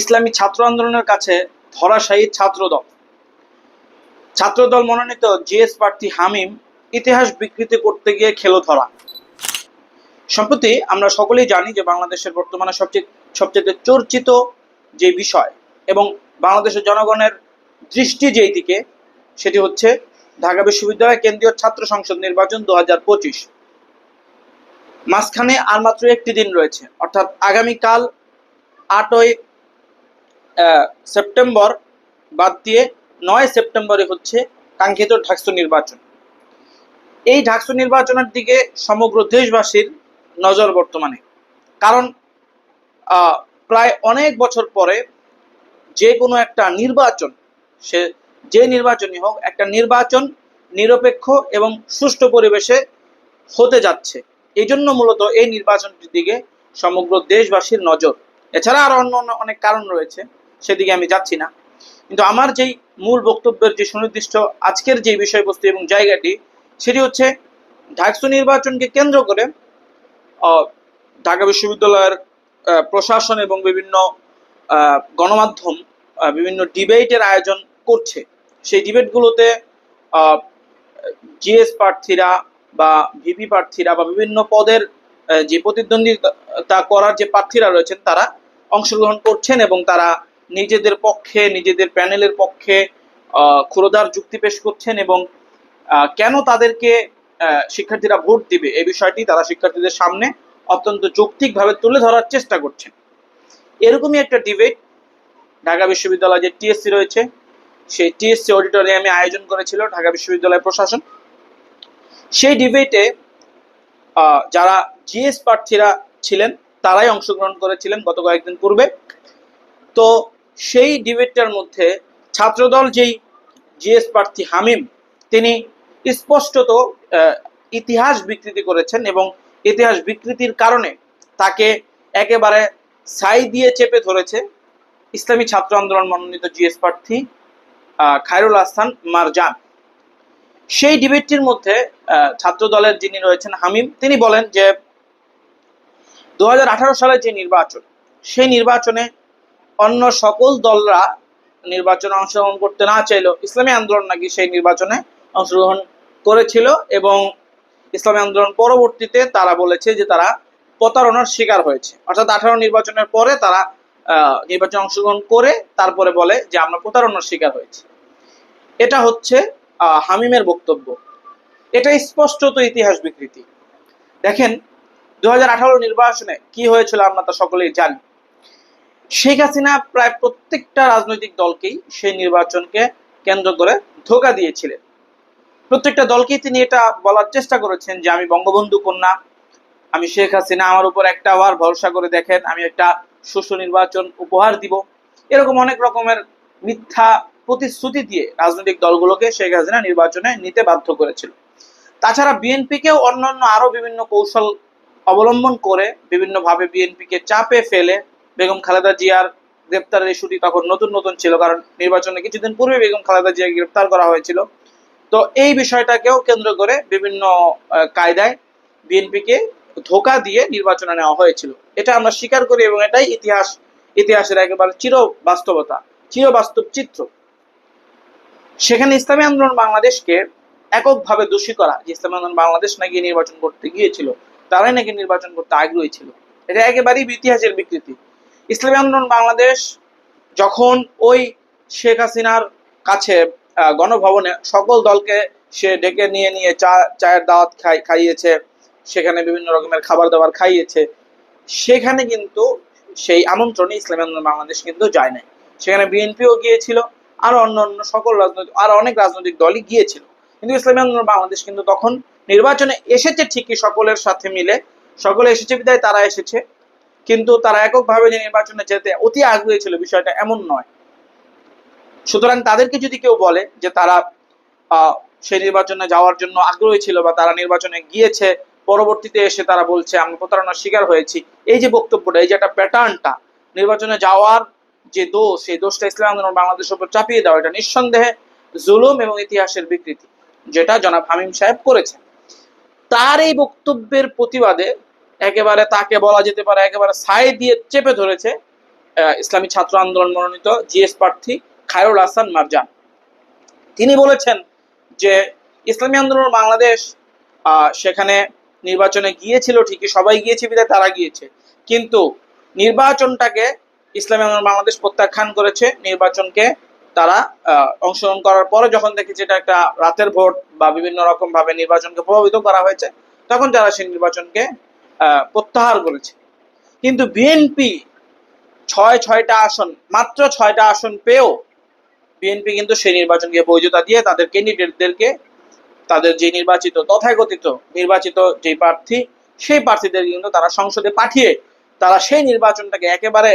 ইসলামী ছাত্র আন্দোলনের কাছে ধরাশায়ী ছাত্রদল। ছাত্রদল মনোনীত জিএস প্রার্থী হামিম ইতিহাস বিকৃতি করতে গিয়ে খেলো ধরা। সম্প্রতি আমরা সকলেই জানি যে বাংলাদেশের বর্তমানে সবচেয়ে সবচেয়ে চর্চিত যে বিষয় এবং বাংলাদেশের জনগণের দৃষ্টি যেই দিকে, সেটি হচ্ছে ঢাকা বিশ্ববিদ্যালয় কেন্দ্রীয় ছাত্র সংসদ নির্বাচন দু হাজার পঁচিশ। মাঝখানে আর মাত্র একটি দিন রয়েছে, অর্থাৎ আগামীকাল আটই সেপ্টেম্বর বাদ দিয়ে নয় সেপ্টেম্বরে হচ্ছে কাঙ্ক্ষিত ঢাকসু নির্বাচন। এই ঢাকসু নির্বাচনের দিকে সমগ্র দেশবাসীর নজর বর্তমানে। কারণ প্রায় অনেক বছর পরে যে কোনো একটা নির্বাচন, সে, যে নির্বাচনই হোক, একটা নির্বাচন নিরপেক্ষ এবং সুষ্ঠু পরিবেশে হতে যাচ্ছে। এই জন্য মূলত এই নির্বাচনটির দিকে সমগ্র দেশবাসীর নজর। এছাড়া আরও অন্য অন্য অনেক কারণ রয়েছে। সেদিকে আমি যাচ্ছি না। কিন্তু আমার যেই মূল বক্তব্যের যে সুনির্দিষ্ট আজকের যে বিষয়বস্তু এবং জায়গাটি, সেটি হচ্ছে ঢাকসু নির্বাচনকে কেন্দ্র করে ঢাকা বিশ্ববিদ্যালয়ের প্রশাসন এবং বিভিন্ন গণমাধ্যম বিভিন্ন ডিবেটের আয়োজন করছে। সেই ডিবেটগুলোতে জিএস প্রার্থীরা বা ভিপি প্রার্থীরা বা বিভিন্ন পদের যে প্রতিদ্বন্দ্বিতা করার যে প্রার্থীরা রয়েছেন, তারা অংশগ্রহণ করছেন এবং তারা নিজেদের পক্ষে, নিজেদের প্যানেলের পক্ষে ক্ষুরোদার যুক্তি পেশ করছেন এবং কেন তাদেরকে শিক্ষার্থীরা ভোট দিবে? এই বিষয়টি তারা শিক্ষার্থীদের সামনে অত্যন্ত যৌক্তিকভাবে তুলে ধরার চেষ্টা করছেন। এরকমই একটা ডিবেট ঢাকা বিশ্ববিদ্যালয়ে যে টিএসসি রয়েছে, সেই টিএসসি অডিটোরিয়ামে আয়োজন করেছিল ঢাকা বিশ্ববিদ্যালয় প্রশাসন। সেই ডিবেটে যারা জিএস প্রার্থীরা ছিলেন, তারাই অংশগ্রহণ করেছিলেন গত কয়েকদিন পূর্বে। তো সেই ডিবেটটার মধ্যে ছাত্রদল যেই জিএস প্রার্থী হামিম, তিনি স্পষ্টত ইতিহাস বিকৃতি করেছেন এবং ইতিহাস বিকৃতির কারণে তাকে একেবারে ছাই দিয়ে চেপে ধরেছে ইসলামী ছাত্র আন্দোলন মনোনীত জিএস প্রার্থী খায়রুল আহসান মারজান। সেই ডিবেটটির মধ্যে ছাত্র দলের যিনি রয়েছেন হামিম, তিনি বলেন যে, দু সালের যে নির্বাচন, সেই নির্বাচনে অন্য সকল দলরা নির্বাচনে অংশগ্রহণ করতে না চাইলেও ইসলামী আন্দোলন নাকি সেই নির্বাচনে অংশগ্রহণ করেছিল এবং ইসলামী আন্দোলন পরবর্তীতে তারা বলেছে যে তারা প্রতারণার শিকার হয়েছে। অর্থাৎ আঠারো নির্বাচনের পরে তারা নির্বাচনে অংশগ্রহণ করে তারপরে বলে যে আমরা প্রতারণার শিকার হয়েছি। এটা হচ্ছে হামিমের বক্তব্য। এটা স্পষ্টত ইতিহাস বিকৃতি। দেখেন দু হাজার আঠারো নির্বাচনে কি হয়েছিল আমরা তা সকলেই জানি। শেখ হাসিনা প্রায় প্রত্যেকটা রাজনৈতিক দলকেই সেই নির্বাচনকে কেন্দ্র করে ধোকা দিয়েছিলেন। প্রত্যেকটা দলকেই তিনি এটা বলার চেষ্টা করেছেন যে, আমি বঙ্গবন্ধু কন্যা, আমি শেখ হাসিনা, আমার উপর একটা আবার ভরসা করে দেখেন, আমি একটা সুষ্ঠু নির্বাচন উপহার দিব। এরকম অনেক রকমের মিথ্যা প্রতিশ্রুতি দিয়ে রাজনৈতিক দলগুলোকে শেখ হাসিনা নির্বাচনে নিতে বাধ্য করেছিল। তাছাড়া বিএনপিকেও অন্যান্য আরও বিভিন্ন কৌশল অবলম্বন করে বিভিন্নভাবে বিএনপিকে চাপে ফেলে বেগম খালেদা জিয়ার গ্রেপ্তারের ইস্যুটি তখন নতুন নতুন ছিল, কারণ নির্বাচনে কিছুদিন পূর্বে বেগম খালেদা জিয়াকে গ্রেপ্তার করা হয়েছিল। তো এই বিষয়টাকেও কেন্দ্র করে বিভিন্ন কায়দায় বিএনপিকে ধোকা দিয়ে নির্বাচনে নেওয়া হয়েছিল। এটা আমরা স্বীকার করি এবং এটাই ইতিহাস, ইতিহাসের একেবারে চির বাস্তবতা, চির বাস্তব চিত্র। সেখানে ইসলামী আন্দোলন বাংলাদেশকে এককভাবে দোষী করা, যে ইসলামী আন্দোলন বাংলাদেশ নাকি নির্বাচন করতে গিয়েছিল, তারাই নাকি নির্বাচন করতে আগ্রহী ছিল। এটা একেবারেই ইতিহাসের বিকৃতি। ইসলামী আন্দোলন বাংলাদেশ যখন ওই শেখ হাসিনার কাছে গণভবনে সকল দলকে সে ডেকে নিয়ে নিয়ে চা, চায়ের দাওয়াত খাই, খাইয়েছে, সেখানে বিভিন্ন রকমের খাবার দাবার খাইয়েছে, সেখানে কিন্তু সেই আমন্ত্রণে ইসলামী আন্দোলন বাংলাদেশ কিন্তু যায় নাই। সেখানে বিএনপিও গিয়েছিল, আরও অন্য অন্য সকল রাজনৈতিক, আরও অনেক রাজনৈতিক দলই গিয়েছিল। কিন্তু ইসলামী আন্দোলন বাংলাদেশ কিন্তু তখন নির্বাচনে এসেছে ঠিকই সকলের সাথে মিলে, সকলে এসেছে বিদায়, তারা এসেছে। কিন্তু তারা এককভাবে যে নির্বাচনে যেতে অতি আগ্রহী ছিল, বিষয়টা এমন নয়। সুতরাং তাদেরকে যদি কেউ বলে যে তারা সেই নির্বাচনে যাওয়ার জন্য আগ্রহী ছিল বা তারা নির্বাচনে গিয়েছে, পরবর্তীতে এসে তারা বলছে, আমরা প্রতারণার শিকার হয়েছি। এই যে বক্তব্যটা, এই যে একটা প্যাটার্নটা, নির্বাচনে যাওয়ার যে দোষ, সেই দোষটা ইসলাম আন্দোলন বাংলাদেশের উপর চাপিয়ে দেওয়া, এটা নিঃসন্দেহে জুলুম এবং ইতিহাসের বিকৃতি, যেটা জনাব হামিম সাহেব করেছেন। তার এই বক্তব্যের প্রতিবাদে একেবারে তাকে বলা যেতে পারে একেবারে ছাই দিয়ে চেপে ধরেছে ইসলামী ছাত্র আন্দোলন মনোনীত জিএস প্রার্থী খায়রুল হাসান মারজান। তিনি বলেছেন যে, ইসলামী আন্দোলন বাংলাদেশ সেখানে নির্বাচনে গিয়েছিল ঠিকই, সবাই গিয়েছে, বিধায় তারা গিয়েছে। কিন্তু নির্বাচনটাকে ইসলামী আন্দোলন বাংলাদেশ প্রত্যাখ্যান করেছে, নির্বাচনকে তারা অংশগ্রহণ করার পরে যখন দেখেছে এটা একটা রাতের ভোট বা বিভিন্ন রকম ভাবে নির্বাচনকে প্রভাবিত করা হয়েছে, তখন তারা সেই নির্বাচনকে প্রত্যাহার করেছে। কিন্তু বিএনপি ছয় ছয়টা আসন, মাত্র ছয়টা আসন পেয়েও বিএনপি কিন্তু সেই নির্বাচনকে বৈধতা দিয়ে তাদের ক্যান্ডিডেটদেরকে তাদের যে নির্বাচিত, তথাকথিত নির্বাচিত যে প্রার্থী, সেই প্রার্থীদের কিন্তু তারা সংসদে পাঠিয়ে তারা সেই নির্বাচনটাকে একেবারে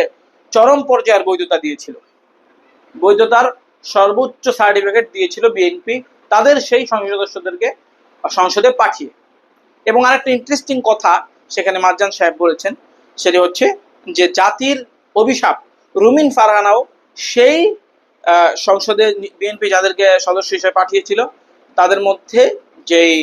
চরম পর্যায়ের বৈধতা দিয়েছিল। বৈধতার সর্বোচ্চ সার্টিফিকেট দিয়েছিল বিএনপি তাদের সেই সংসদ সদস্যদেরকে সংসদে পাঠিয়ে। এবং আরেকটা ইন্টারেস্টিং কথা সেখানে মারজান সাহেব বলেছেন, সেটি হচ্ছে যে জাতির অভিশাপ, রুমিন ফারহানাও সেই সংসদে বিএনপি যাদেরকে সদস্য হিসেবে পাঠিয়েছিল, তাদের মধ্যে যেই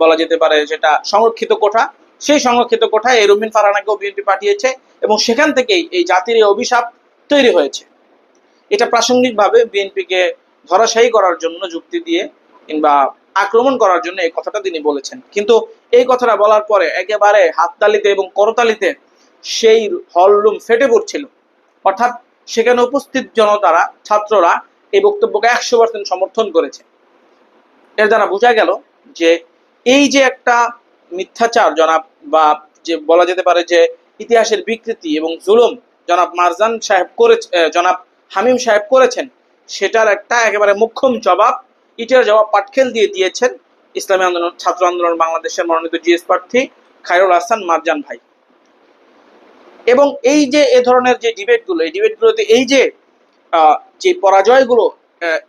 বলা যেতে পারে যেটা সংরক্ষিত কোঠা, সেই সংরক্ষিত কোঠায় এই রুমিন ফারহানাকেও বিএনপি পাঠিয়েছে এবং সেখান থেকেই এই জাতির এই অভিশাপ তৈরি হয়েছে। এটা প্রাসঙ্গিকভাবে বিএনপিকে ধরাশায়ী করার জন্য যুক্তি দিয়ে কিংবা আক্রমণ করার জন্য এই কথাটা তিনি বলেছেন। কিন্তু এই কথাটা বলার পরে একেবারে হাততালিতে এবং করতালিতে সেই হলরুম ফেটে পড়ছিল। অর্থাৎ সেখানে উপস্থিত জনতারা, ছাত্ররা এই বক্তব্যকে একশো পার্সেন্ট সমর্থন করেছে। এর দ্বারা বোঝা গেল যে এই যে একটা মিথ্যাচার জনাব বা যে বলা যেতে পারে যে ইতিহাসের বিকৃতি এবং জুলুম জনাব মারজান সাহেব করে জনাব হামিম সাহেব করেছেন, সেটার একটা একেবারে মুখ্যম জবাব ইটের জবাব পাটখেল দিয়ে দিয়েছেন ইসলামী আন্দোলন, ছাত্র আন্দোলন বাংলাদেশের মনোনীত জিএস প্রার্থী খায়রুল হাসান মারজান ভাই। এবং এই যে এ ধরনের যে ডিবেটগুলো, এই ডিবেটগুলোতে এই যে যে পরাজয়গুলো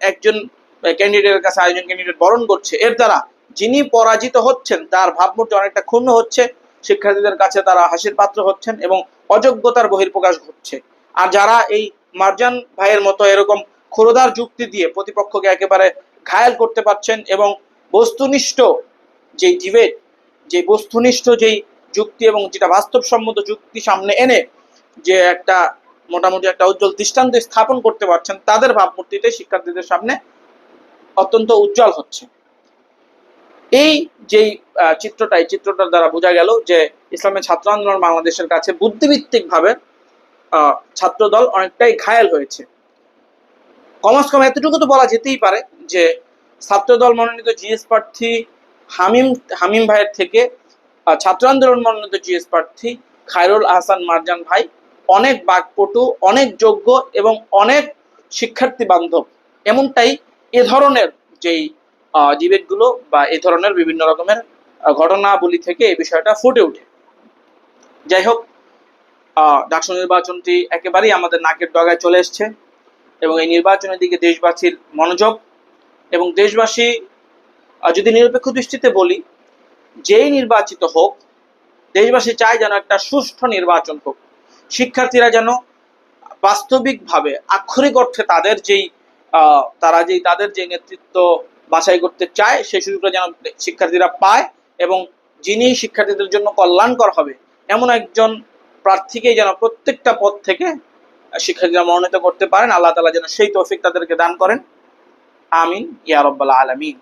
একজন ক্যান্ডিডেটের কাছে আরেকজন ক্যান্ডিডেট বরণ করছে, এর দ্বারা যিনি পরাজিত হচ্ছেন, তার ভাবমূর্তি অনেকটা ক্ষুণ্ণ হচ্ছে, শিক্ষার্থীদের কাছে তারা হাসির পাত্র হচ্ছেন এবং অযোগ্যতার বহির্প্রকাশ ঘটছে। আর যারা এই মারজান ভাইয়ের মতো এরকম ক্ষুরদার যুক্তি দিয়ে প্রতিপক্ষকে একেবারে ঘায়াল করতে পারছেন এবং বস্তুনিষ্ঠ যে ডিবেট যে বস্তুনিষ্ঠ যেই যুক্তি এবং যেটা বাস্তবসম্মত যুক্তি সামনে এনে যে একটা মোটামুটি একটা উজ্জ্বল দৃষ্টান্ত স্থাপন করতে পারছেন, তাদের ভাবমূর্তিতে শিক্ষার্থীদের সামনে অত্যন্ত উজ্জ্বল হচ্ছে। এই যেই চিত্রটা, এই চিত্রটার দ্বারা বোঝা গেল যে ইসলামের ছাত্র আন্দোলন বাংলাদেশের কাছে বুদ্ধিভিত্তিক ভাবে ছাত্রদল অনেকটাই ঘায়াল হয়েছে। কমাস কম এতটুকু তো বলা যেতেই পারে যে ছাত্রদল মনোনীত জিএস প্রার্থী হামিম হামিম ভাইয়ের থেকে ছাত্র আন্দোলন মনোনীত জিএস প্রার্থী খায়রুল আহসান মারজান ভাই অনেক বাকপটু, অনেক যোগ্য এবং অনেক শিক্ষার্থী বান্ধব। এমনটাই এ ধরনের যেই ডিবেটগুলো বা এ ধরনের বিভিন্ন রকমের ঘটনাবলী থেকে এই বিষয়টা ফুটে ওঠে। যাই হোক ডাকসু নির্বাচনটি একেবারেই আমাদের নাকের ডগায় চলে এসছে এবং এই নির্বাচনের দিকে দেশবাসীর মনোযোগ এবং দেশবাসী যদি নিরপেক্ষ দৃষ্টিতে বলি, যেই নির্বাচিত হোক, দেশবাসী চায় যেন একটা সুষ্ঠু নির্বাচন হোক। শিক্ষার্থীরা যেন বাস্তবিকভাবে আক্ষরিক অর্থে তাদের যেই তারা যেই, তাদের যে নেতৃত্ব বাছাই করতে চায়, সেই সুযোগটা যেন শিক্ষার্থীরা পায় এবং যিনি শিক্ষার্থীদের জন্য কল্যাণকর হবে, এমন একজন প্রার্থীকেই যেন প্রত্যেকটা পদ থেকে শিক্ষার্থীরা মনোনীত করতে পারেন। আল্লাহ তালা যেন সেই তৌফিক তাদেরকে দান করেন। আমিন ইয়া রব্বাল আলামিন